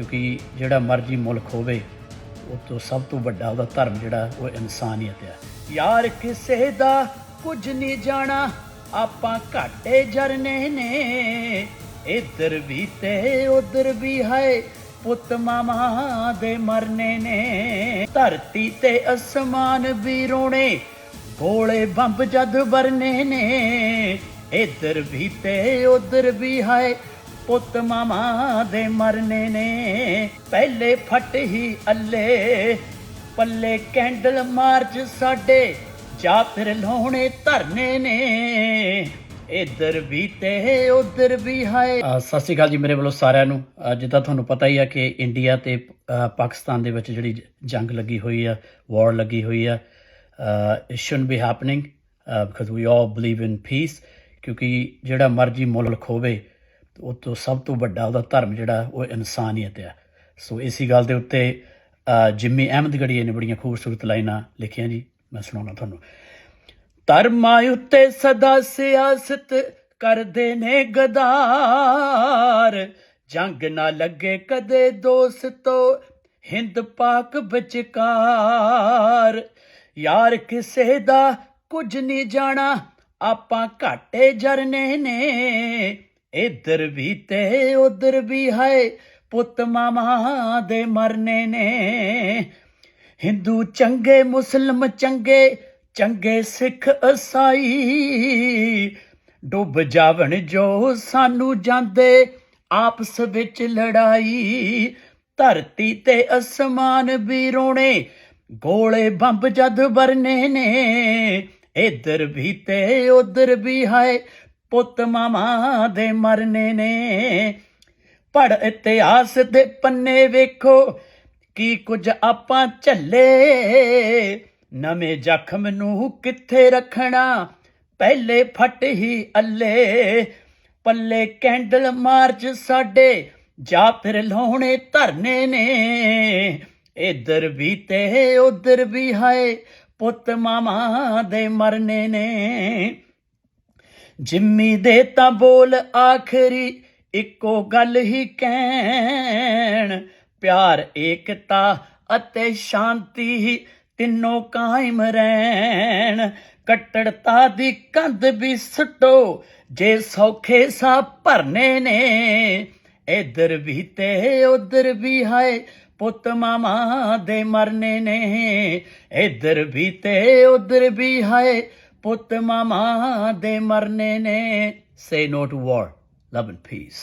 ਕਿਉਂਕਿ ਜਿਹੜਾ ਮਰਜ਼ੀ ਮੁਲਕ ਹੋਵੇ, ਉਹ ਤੋਂ ਸਭ ਤੋਂ ਵੱਡਾ ਉਹਦਾ ਧਰਮ ਜਿਹੜਾ, ਉਹ ਇਨਸਾਨੀਅਤ ਹੈ ਯਾਰ ਕਿਸੇ ਦਾ ਕੁਝ ਨਹੀਂ ਜਾਣਾ, ਆਪਾਂ ਘਾਟੇ ਜਰਨੇ ਨੇ। ਇੱਧਰ ਵੀ ਤੇ ਉੱਧਰ ਵੀ ਹੈ ਪੁੱਤ ਮਾਮਾ ਦੇ ਮਰਨੇ ਨੇ। ਧਰਤੀ ਤੇ ਅਸਮਾਨ ਵੀ ਰੋਣੇ, ਗੋਲੇ ਬੰਬ ਜਦ ਵਰਨੇ ਨੇ। ਇੱਧਰ ਵੀ ਤੇ ਉੱਧਰ ਵੀ ਹੈ ਪੁੱਤ ਮਾਮਾ ਦੇ ਮਰਨੇ ਨੇ। ਪਹਿਲੇ ਫਟ ਹੀ ਅੱਲੇ, ਪੱਲੇ ਕੈਂਡਲ ਮਾਰਚ ਸਾਡੇ, ਜਾਂ ਫਿਰ ਲਾਉਣੇ ਧਰਨੇ ਨੇ। ਇੱਧਰ ਵੀ ਤੇ ਉੱਧਰ ਵੀ ਹੈ ਸਤਿ ਸ਼੍ਰੀ ਅਕਾਲ ਜੀ ਮੇਰੇ ਵੱਲੋਂ ਸਾਰਿਆਂ ਨੂੰ। ਜਿੱਦਾਂ ਤੁਹਾਨੂੰ ਪਤਾ ਹੀ ਆ ਕਿ ਇੰਡੀਆ ਤੇ ਪਾਕਿਸਤਾਨ ਦੇ ਵਿੱਚ ਜਿਹੜੀ ਜੰਗ ਲੱਗੀ ਹੋਈ ਆ, ਵਾਰ ਲੱਗੀ ਹੋਈ ਆ। It should be happening because we all believe in peace ਕਿਉਂਕਿ ਜਿਹੜਾ ਮਰਜ਼ੀ ਮੁਲਕ ਹੋਵੇ ਉਹ ਤੋਂ ਸਭ ਤੋਂ ਵੱਡਾ ਉਹਦਾ ਧਰਮ ਜਿਹੜਾ, ਉਹ ਇਨਸਾਨੀਅਤ ਆ। ਸੋ ਇਸੀ ਗੱਲ ਦੇ ਉੱਤੇ ਅਹ ਜਿੰਮੀ ਅਹਿਮਦਗੜੀਏ ਨੇ ਬੜੀਆਂ ਖੂਬਸੂਰਤ ਲਾਈਨਾਂ ਲਿਖੀਆਂ ਜੀ, ਮੈਂ ਸੁਣਾਉਣਾ ਤੁਹਾਨੂੰ। ਧਰਮਾਂ ਉੱਤੇ ਸਦਾ ਸਿਆਸਤ ਕਰਦੇ ਨੇ ਗਦਾਰ, ਜੰਗ ਨਾ ਲੱਗੇ ਕਦੇ ਦੋਸਤੋ ਹਿੰਦ ਪਾਕ ਵਿਚਕਾਰ। ਯਾਰ ਕਿਸੇ ਦਾ ਕੁਝ ਨਹੀਂ ਜਾਣਾ, ਆਪਾਂ ਘਾਟੇ ਜਰਨੇ ਨੇ। ਇਧਰ ਵੀ ਤੇ ਉਧਰ ਵੀ ਹੈ ਪੁੱਤ ਮਾਮਾ ਦੇ ਮਰਨੇ ਨੇ। ਹਿੰਦੂ ਚੰਗੇ, ਮੁਸਲਮ ਚੰਗੇ ਚੰਗੇ ਸਿੱਖ ਈਸਾਈ ਡੁੱਬ ਜਾਵਣ ਜੋ ਸਾਨੂੰ ਜਾਂਦੇ, ਆਪਸ ਵਿੱਚ ਲੜਾਈ। ਧਰਤੀ ਤੇ ਅਸਮਾਨ ਵੀ ਰੋਣੇ, ਗੋਲੇ ਬੰਬ ਜਦ ਵਰਨੇ ਨੇ। ਇੱਧਰ ਵੀ ਤੇ ਉਧਰ ਵੀ ਹੈ ਪੁੱਤ ਮਾਮਾ ਦੇ ਮਰਨੇ ਨੇ। ਪੜ ਇਤਿਹਾਸ ਦੇ ਪੰਨੇ ਵੇਖੋ, ਕੀ ਕੁਝ ਆਪਾਂ ਝੱਲੇ। ਨਵੇਂ ਜ਼ਖਮ ਨੂੰ ਕਿੱਥੇ ਰੱਖਣਾ? ਪਹਿਲੇ ਫਟ ਹੀ ਅੱਲੇ। ਪੱਲੇ ਕੈਂਡਲ ਮਾਰਚ ਸਾਡੇ, ਜਾਂ ਫਿਰ ਲਾਉਣੇ ਧਰਨੇ ਨੇ। ਇੱਧਰ ਵੀ ਤੇ ਉਧਰ ਵੀ ਹੈ ਪੁੱਤ ਮਾਮਾ ਦੇ ਮਰਨੇ ਨੇ। ਜਿੰਮੀ ਦੇ ਤਾਂ ਬੋਲ ਆਖਰੀ, ਇੱਕੋ ਗੱਲ ਹੀ ਕਹਿਣ। ਪਿਆਰ, ਏਕਤਾ ਅਤੇ ਸ਼ਾਂਤੀ ਤਿੰਨੋਂ ਕਾਇਮ ਰਹਿਣ। ਕੱਟੜਤਾ ਦੀ ਕੰਧ ਵੀ ਸੁੱਟੋ, ਜੇ ਸੌਖੇ ਸਾ ਭਰਨੇ ਨੇ। ਇੱਧਰ ਵੀ ਤੇ ਉੱਧਰ ਵੀ ਹੈ ਪੁੱਤ ਮਾਮਾ ਦੇ ਮਰਨੇ ਨੇ। ਇੱਧਰ ਵੀ ਤੇ ਉੱਧਰ ਵੀ ਹੈ put them on they marne ne. Say no to war, love and peace.